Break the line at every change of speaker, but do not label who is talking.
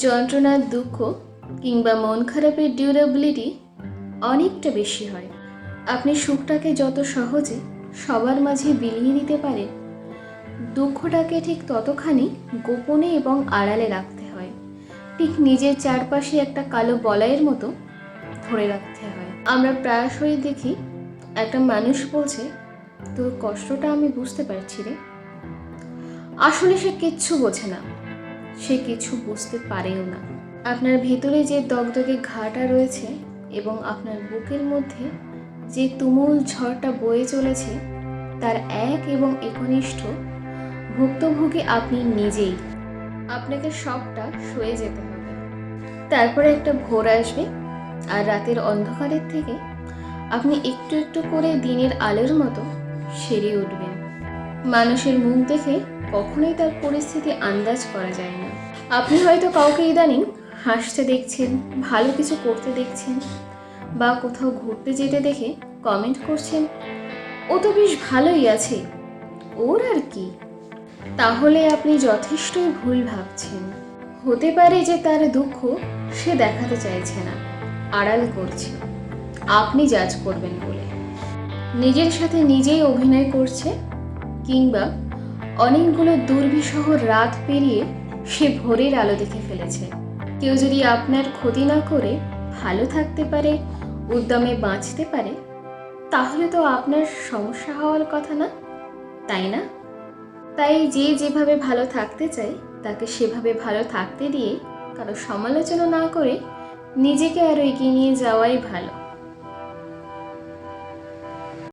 যন্ত্রণার দুঃখ কিংবা মন খারাপের ডিউরেবিলিটি অনেকটা বেশি হয়। আপনি সুখটাকে যত সহজে সবার মাঝে বিলিয়ে দিতে পারেন, দুঃখটাকে ঠিক ততখানি গোপনে এবং আড়ালে রাখতে হয়। ঠিক নিজের চারপাশে একটা কালো বলয়ের মতো ধরে রাখতে হয়। আমরা প্রায়শই দেখি, একটা মানুষ বলছে, তোর কষ্টটা আমি বুঝতে পারছি রে। আসলে সে কিচ্ছু বোঝে না। সে কিছু বুঝতে পারেও না। আপনার ভেতরে যে দগদগে ঘাটা রয়েছে এবং আপনার বুকের মধ্যে যে তুমুল ঝড়টা বয়ে চলেছে, তার এক এবং একনিষ্ঠ ভুক্তভোগী আপনি নিজেই। আপনাকে সবটা সয়ে যেতে হবে। তারপরে একটা ভোর আসবে আর রাতের অন্ধকারের থেকে আপনি একটু একটু করে দিনের আলোর মতো সেরে উঠবেন। মানুষের মুখ দেখে কখনোই তার পরিস্থিতি আন্দাজ করা যায় না। আপনি হয়তো কাউকে ইদানিং হাসতে দেখছেন, ভালো কিছু করতে দেখছেন বা কোথাও ঘুরতে যেতে দেখে কমেন্ট করছেন। ও তো বেশ ভালোই আছে। ওর আর কি? তাহলে আপনি যথেষ্টই ভুল ভাবছেন। হতে পারে যে তার দুঃখ সে দেখাতে চাইছে না, আড়াল করছে। আপনি জাজ করবেন বলে। নিজের সাথে নিজেই অভিনয় করছে কিংবা অনেকগুলো দুর্বিষহ রাত পেরিয়ে সে ভোরের আলো দেখে ফেলেছে। কেউ যদি আপনার ক্ষতি না করে, ভালো থাকতে পারে, উদ্যমে বাঁচতে পারে, তাহলে তো আপনার সমস্যা হওয়ার কথা না, তাই না? তাই যে যেভাবে ভালো থাকতে চায়, তাকে সেভাবে ভালো থাকতে দিয়ে কারও সমালোচনা না করে নিজেকে আরও এগিয়ে নিয়ে যাওয়াই ভালো।